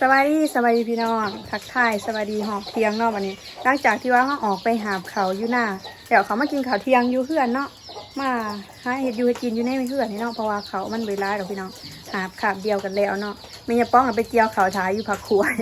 สวัสดีสวัสดีพี่น้องทักทายสวัสดีหอบเที่ยงเนาะวันนี้ หลังจากที่ว่าเขาออกไปหาบเขาอยู่หน้าเดี๋ยวเขามากินข้าวเที่ยงอยู่เพื่อนเนาะมาหาเห็ดอยู่เฮ็ดกินอยู่ในเพื่อนนี่เนาะเพราะว่าเขามันเวลาเดี๋ยวพี่น้องหาบขาบเดียวกันแล้วเนาะมียาป้องเอาไปเกี่ยวเขาท้ายอยู่ผักขวย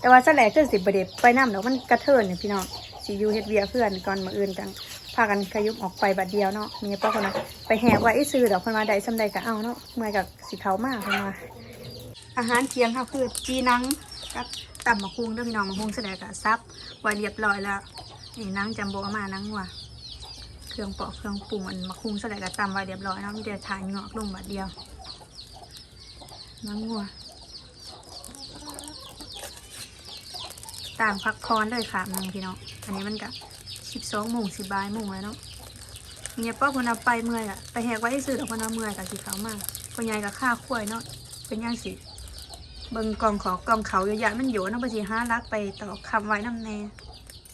แต่ว่าสแลกคือสิบประเด็บไปน้ำเดี๋ยวมันกระเทินเนี่ยพี่น้องสิอยู่เฮ็ดเวียเพื่อนก่อนมาอื่นจังพากันขยุบออกไปบัดเดียวเนาะมียาป้องคนนไปแหกไว้ไอ้ซื้อเดี๋ยวคนมาได้ซำใดก็เอาเนาะเมื่อกับสิเขามากคนมา อาหารเที่ยงค่ะคือจีนังกับตำมะคุงด้วยพี่น้องมะคุงแสดงกับซับไว้เรียบร้อยแล้วนี่นังจำโบเอามานังว่ะเครื่องปอกเครื่องปรุงอันมะคุงแสดงกับตำไว้เรียบร้อยเนาะมีแต่ถ่ายเงาะลงบัดเดียวนังวัวตามพักพรเลยค่ะนึงพี่น้องอันนี้มันกับสิบสองโมงสิบบ่ายโมงเลยเนาะเมียป้าคนเอาไปเมื่อยอะไปแหกไว้ที่สื่อของคนเอาเมื่อยกับสีขาวมากคนใหญ่กับข้าวข้วยเนาะเป็นยังสิ เบิ่งกองขอกองเขาเยอะแยะมันโยนเอาไปสิห้าลักไปต่อคำไว้น้ำแน่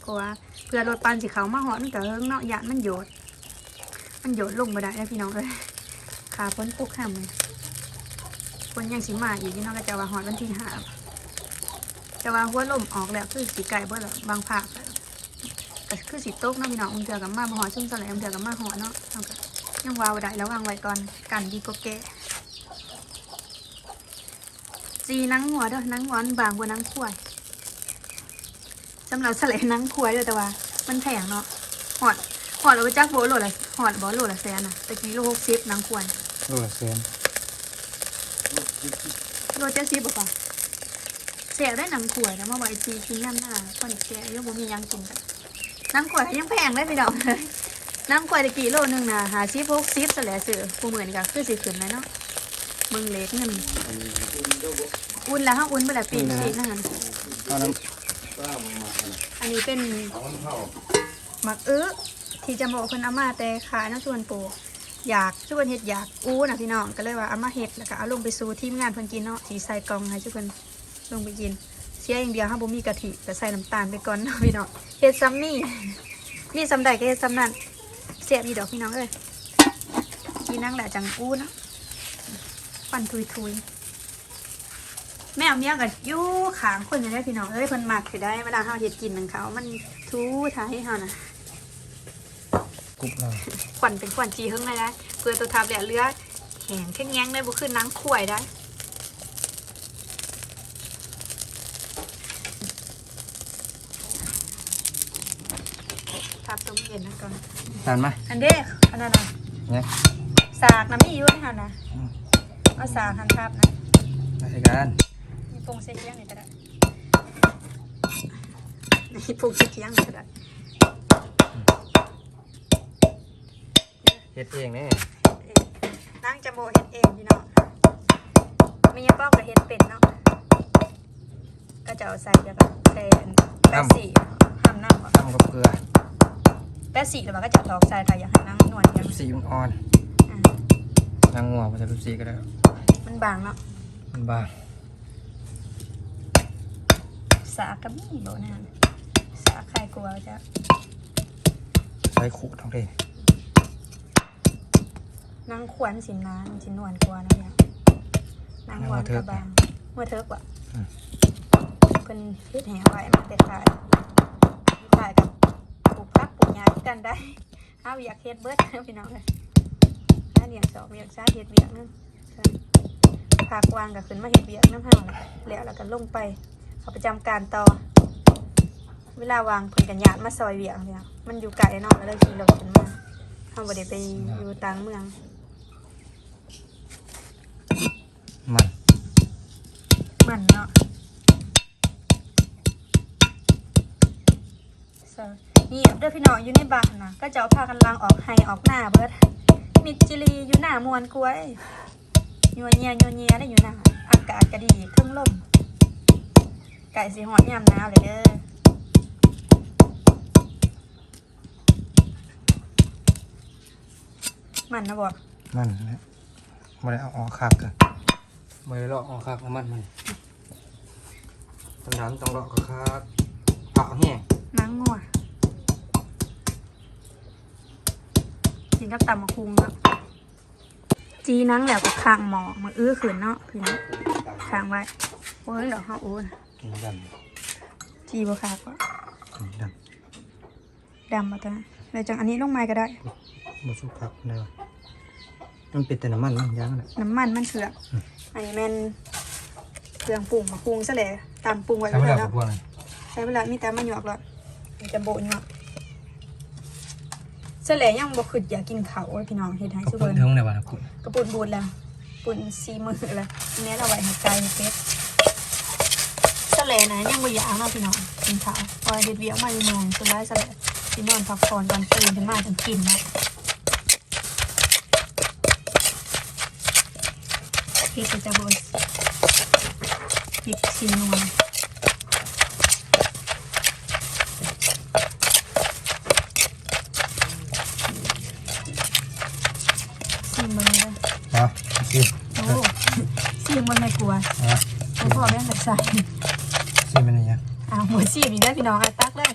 เพราะว่าเพื่อรถปันสิเขามาหอดมันก็เฮิงเนาะยานมันโยดมันโยดลงมาได้นะพี่น้องเลยขาพ้นตุกห้ามเลยคนยังสิมาอีกพี่น้องก็จะว่าหอดวันที่ห้าจะว่าหัวลมออกแล้วคือสีไก่เบ่แล้วบางภาคก็คือสีโตกเนาะพี่น้องมึงเจอกับมาหอดชุ่มสลายมึงเจอกับมาหอดเนาะยังวาวได้แล้ววางไว้ก่อนกันดีก็แก จีนังหัวเด้อนังหัวมันบางกว่านังขวายสำหรับสลัดนังขวายเด้อแต่ว่า มันแพงเนาะหอดหอดเอาไปจักโบโหลดละหอดบอโหลดละแสนอะตะกี้โลหกสิบนังขวายโลละแสนโลเจ็ดสิบบ่ปะเสียได้นังขวายนะมาไว้จีกินย่ำหน้าคนเสียยังบ่มีหยังกินกันนังขวายยังแพงเลยพี่น้องเลยนังขวายตะกี้โลหนึงนะหาสิบหกสิบสลัดซื้อผู้เหมือนกันคือสิขึ้นเลยเนาะ เบิ่งเล็กเงินอุ่นแล้วฮะอุ่นไปแล้วปีนชีสนั่นเอาน้อันนี้เป็นหมักอื้อที่จะบอกเพิ่นเอามาแต่ขายน้ำชวนปลูกอยากชวนเห็ดอยากอู้นะพี่น้องก็เลยว่าเอามาเห็ดแล้วก็เอาลงไปสู่ทีมงานเพิ่นกินเนาะสีใส่กล่องให้ทุกคนลงไปกินเสียอย่างเดียวห้าบ่มีกะทิแต่ใส่น้ำตาลไปก่อนเนาะพี่น้องเห็ดซ้ำนี่นี่ซ้ำใดก็เห็ดซ้ำนั่นเสียบอีดอกพี่น้องเอ้ยกินนั่งแหละจังอู้เนาะ ฟันทุยทุยๆแม่เอาเมียกับยู่ขางคนจะได้พี่น้องเอ้ยเพิ่นมักคือได้เวลาเฮาเฮ็ดกินของเขา มันทูท้ายให้เฮานะำกรุบเราขวัญเป็นขวัญจีเฮิงเลยได้เพื่อตัวทับแหละเลือแข็งแข็งแยงได้บ่ขึ้นนังข่วยได้ทับต้มเย็นนะก่อนทานไหมอันเด้อันนั้นน่ะเนี่ยสากน้ำมีอยู่ในหั่นนะ เอาสากหันทับนะรายการมีปรุงเส้นเคียงนี่ก็ได้นี่ปรุงเส้นเคียงนี่ก็ได้เฮ็ดเองนี่เองนั่งจะโบเฮ็ดเองพี่น้องมียาป้องกับเฮ็ดเป็นเนาะก็จะเอาใส่แล้วก็ใส่อันแป๊ะสีห้ามน้ำก่อนทำกับเกลือแป๊ะสีแล้วมันก็จะทอกใส่ถ้าอยากให้นั่งนวลกันสีมันอ่อนอะนางงัวมันจะเป็นสีก็ได้ มันบางเนาะมันบางสากกับมีโบนะสากใครกลัวจะใช้ขูดทั้งทีนั่งขวนสินน้ำสินนวลกลัวนะเนี่ยนั่งขวนกับบางเมื่อเทิกว่ะเป็นเฮ็ดแหงไว้มาแต่ขายขายกับปลูกพักปลูกหญ้าคือกันได้เอาอยากเฮ็ดเบิดพี่น้องเลยถ้าเลี้ยงสองเลี้ยงซาเฮ็ดเวียกนั่ นผักวางก็ขึ้นมาเฮ็ดเวียกน้ำห่างแล้วแล้วก็ลงไปเขาประจำการต่อ เวลาวางเพิ่นกันญาติมาซอยเวียกเนี่ยมันอยู่ไกลเนาะแล้วเลยขี่รถขึ้นมาเฮาบ่ได้ไปอยู่ต่างเมืองมันมันเนาะเซอร์นี่เด้อพี่น้องอยู่ในบ้านนะก็จะเอาพากันล้างออกให้ออกหน้าเบิดมิดจิรีอยู่หน้ามวนกล้วย ยัวเนียยัวเนียได้อยู่หน้าอากาศก็ดีเครื่องลมไก่สีหอดยามหนาวเลยเด้อมันนะบอกมันนะไม่ได้เอาออกคักกันไม่ได้ลอกออกคักน้ำมันมันตำน้ำต้องลอกกับคักเผาแห้งนังงัวกินกับตำมะคุงเนาะ จีนังแล้วก็ข้างหมอมาอื้อขืนเนาะพี่น้องข้างไว้อ้ยดอกเฮาโอ้ยนี่ดจีบ่ขาดวะำนี่ดดำมาตอนนั้นเลยจังอันนี้ลงมาก็ได้ำมาสุกครับนะมันเป็นแต่น้ำมันมันยางน่ะน้ำมันมันเสือกอันนี้แม่นเครื่องปรุงมาปรุงซะแหละตามปรุงไว้ใช้เวแล้ลาวกัเนาะบพวกนั้นใช้เวลามีแต่มันหยวกแล้วมีแต่โบนหยวก ซะแหละยังบ่ขึ้นอยากกินข้าวโอ้ยพี่น้องเฮ็ดให้ก็ซุเพิ่เบิ่งนเทิงในวันนะคุณกระปุนบูดแล้วปุ่นซีมือแล้วอันนี้เราไว้ให้ไก่ให้เป็ดซะแหละนะยังบ่อยากเนาะพี่น้องกินข้าวพอเฮ็ดเวียกมาอยู่เมืองสุดท้ายซะแหละสินอนพักผ่อนตอนตื่นขึ้นมาจังกินเนาะพริกก็จะเบดพริกซีนวล ซีมือเลยนะสิโอ้ซีมันไม่กลัวนะไม่พอแม่งแบบใส่สิมันยังอ่าหมูซีมีได้พี่น้องอะตักเลย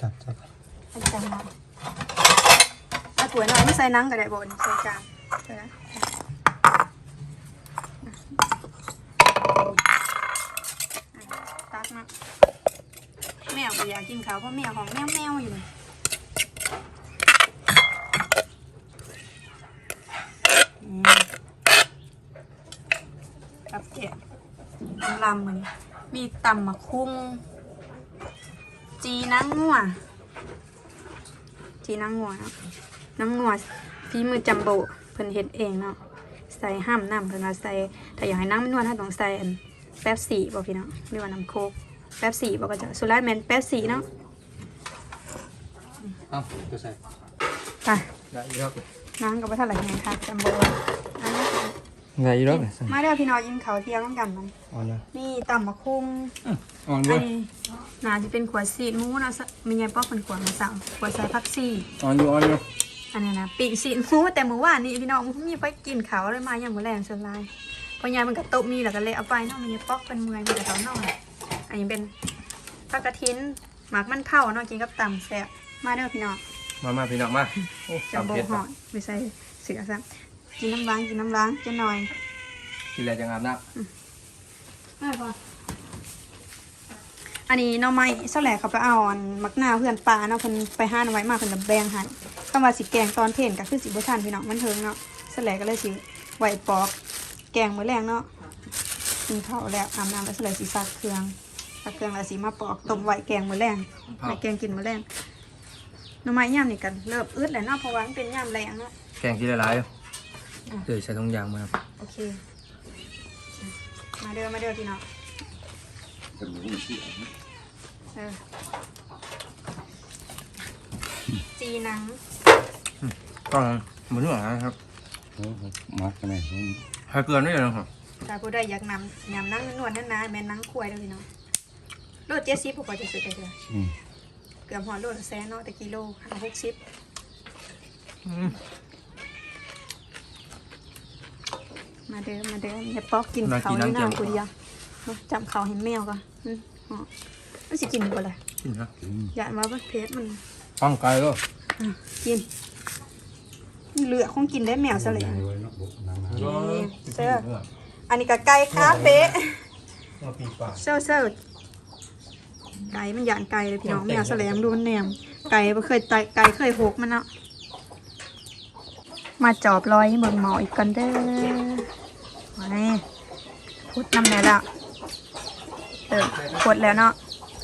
จับจับอันจำมาอะถั่วหน่อยไม่ใส่นังก็ได้บนใส่จานใส่นะตักนะ แมวก็อยากกินข้าวเพราะแมวของแมวแมวอยู่กับเจ๊ลำมันมีตำมะคุ้ง จีนังงัวจีนังงัวนะนังงัวฝีมือจัมโบเพิ่นเฮ็ดเองเนาะใส่ห้ามน้ำเพิ่นว่าใส่ถ้าอยากให้น้ำมันนวลถ้าต้องใส่แป๊บสีบ่พี่เนาะหรือว่าน้ำโคก แป๊บสีบ่ก็จะสุดท้ายแม่นแป๊บสีเนาะเอ้าจะใส่ไปได้อีกรอบน้ำก็บ่เท่าไหร่ไงค่ะจัมโบอันนี้ได้อีกรอบมาเด้อพี่น้องกินข้าวเที่ยงนำกันมันอ่อนนะนี่ตำมะคุ้งอ่อนอัด้วนยนี้น่าจะเป็นขวดซีดหมูเนาะสะมีไงป๊อกเป็นขวดมาสั่งขวดใส่ผักซีอ่อนอยู่อ่อนอยู่อันนี้นะปีกสีหมูแต่เมื่อวานนี้พี่น้องมันมีไปกินเขาวเลยมาอย่างมื้อแรงส่วนลายพอยายมันก็โตะมีแล้วก็เลยเอาไปเนาะมันยังปอกเป็นเมือยมีแต่เขานอน อันนี้เป็นผักกระทินหมักมันเผาเนาะกินกับตำแซ่บมาเด้อพี่น้องมามาพี่น้องมาโอ้จัมตำโบเผ็ดห่อไม่ใส่เสือซะกินน้ำล้างกินน้ำล้างจะหน่อยกินอะไรจังอาบน้ไม่พออันนี้หน้องไม้เสาแหลกเขาไปเอาอันมักหน้าวเพื่อนปลาเนาะเพิ่นไปห้านเอาไว้มาเพิ่นจะแบ่งให้คำว่าสิแกงตอนเพลนก็คือสิบ่ทันพี่น้องมันเทิงเนาะเสาแหลกก็เลยสิไหวปอก แกงมื้อแรงเนาะกินข้าวแล้วอาบน้ำแล้วเสาแหลกสิซักเครื่อง ซักเครื่องแล้วสิมาปอกต้มไว้แกงมื้อแรงำไว้แกงกินมื้อแรงหน้องไม้ย่ามนี่กันเริ่มอึดแล้วเนาะเพราะว่ามันเป็นย่ามแรงเนาะ แกงกินหลายๆอยู่อะ เดี๋ยวใส่ถุงยางมาโอเค มาเด้อมาเด้อพี่น้องเออจีหนังต้องหมุนหัวนะครับมักอะไรให้เกลือนิดเดียวนะครับถ้าผู้ใดอยากนำยำนังนวลนั่นนะแม่นนังควายเด้อพี่น้อง โลเจ็ดสิบผมก็จะซื้อได้เลยเกือบหัวโลละแสนเนาะแต่กิโลห้าหกสิบอืมมาเด้อมาเด้ออย่าปอกกินเขานี่น้ำกูเดียวเอาจำเขาเห็นแมวก่อนอืมอ๋อมันสิกินบ่เลยกินครับอย่ามาว่าเพชรมันฟังไกลก็อะกินเหลือคงกินได้แมวซะเลยไว้เนาะบุกนางนานี่เสื้ออันนี้ก็ไก่คาเป๊ะมาปีปากเซอร์เซอร์ ไก่มันหยานไก่เลยพี่น้องแมวแสลมดูมันแหนมไก่บ่เคยไตไก่เคยหกมันเนาะมาจอบรอยเบิ่งหมออีกกันเด้อมาแน่พุดน้ำแน่ละเออพดแล้วเนาะ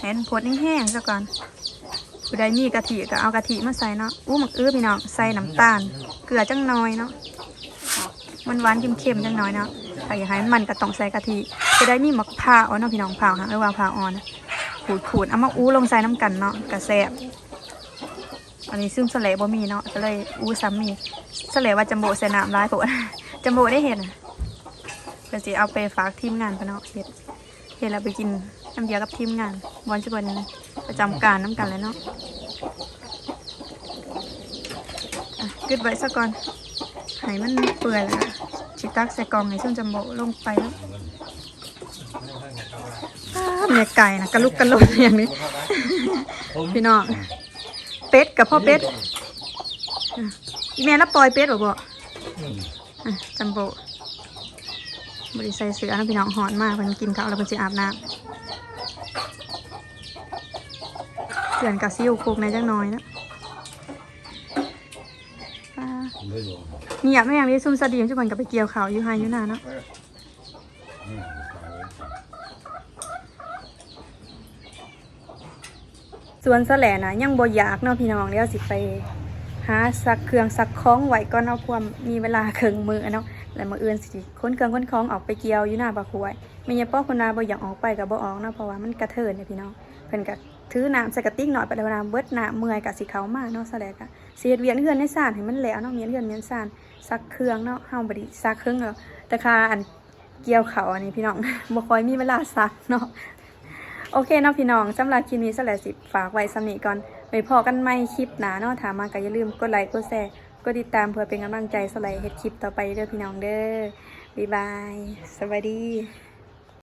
เห็นพดนี่แห้งๆซะก่อนผู้ใดมีกะทิก็เอากะทิมาใส่เนาะอู้หมักอื้อพี่น้องใส่น้ำตาล เกลือจังน้อยเนาะมันหวานๆเค็มๆจังน้อยเนาะถ้าอยากให้มันก็ต้องใส่กะทิจะได้มีมะพร้าวเนาะพี่น้องพร้าวหางหรือว่าพร้าวอ่อน นะขูดๆเอามาอู้ลงใส่น้ำกันเนาะกระแซบอันนี้ซึ่งสเลบ่มีเนาะก็เลยอู้ซ้ำมีสเลว่าจัมโบใส่น้ำร้ายโผล่จัมโบได้เห็นเดี๋ยวจะเอาไปฝากทีมงานปเนาะเห็ดเห็ดแล้วไปกินน้ำเดียวกับทีมงานบอลจะเป็นประจำการน้ำกันเลยเนาะกึดไว้ซะก่อนให้มันเปื่อยแล้วชิตักใส่กล่องให้ซึ่งจัมโบลงไปแล้ว เนี่ยไก่นะกระลุกกระลุกอย่างนี้ พี่น้องเป็ดกับพ่อเป็ดอะอีแม่รับปล่อยเป็ดบ่บ่อะจัมโบ้บริใส่เสือนะพี่น้องหอนมากเพิ่นกินข้าวแล้วเพิ่นสิอาบน้ำเสือนกับซิวคุกในจังน้อยนะอ่าไม่ลงมีอยากไม่อย่างนี้ซุ่มสะดีมทุกคนกับไปเกี่ยวเขาวอยู่ไฮอยู่นาเนาะ นี่ตายเลย ส่วนสแหลนะยังบ่อยากเนาะพี่น้องเดี๋ยวสิไปหาซักเครื่องซักของไว้ก่อนเอาความมีเวลาเครื่องมือเนาะแล้วมื้ออื่นสิค้นเครื่องค้นของออกไปเกี่ยวอยู่หน้าบาควยแม่ยายป้อคนนาบ่อยากออกไปก็บ่ออกเนาะเพราะว่ามันกระเทินเนี่ยพี่น้องเพิ่นก็ถือน้ำใส่กระติกหน่อยไปแล้วน้ำเบิดน้ำเมื่อยก็สิเขามาเนาะสแหลก็สิเฮ็ดเวียนเฮือนในซานให้มันแล้วเนาะเวียนเฮือนเวียนซานซักเครื่องเนาะเฮาบ่ได้ซักเครื่องแล้วแต่ค่าอันเกี่ยวเขาอันนี้พี่น้องบ่ค่อยมีเวลาซักเนาะ โอเคเนาะพี่น้องสำหรับคลิปนี้สแลสิฝากไว้สำนีก่อนไปพอกันใหม่คลิปหนาเนาะถามมาก็อย่าลืมกดไลค์กดแชร์กดติดตามเพื่อเป็นกำลังใจสไลด์เฮ็ดคลิปต่อไปเด้อพี่น้องเด้อบ๊ายบาย สวัสดี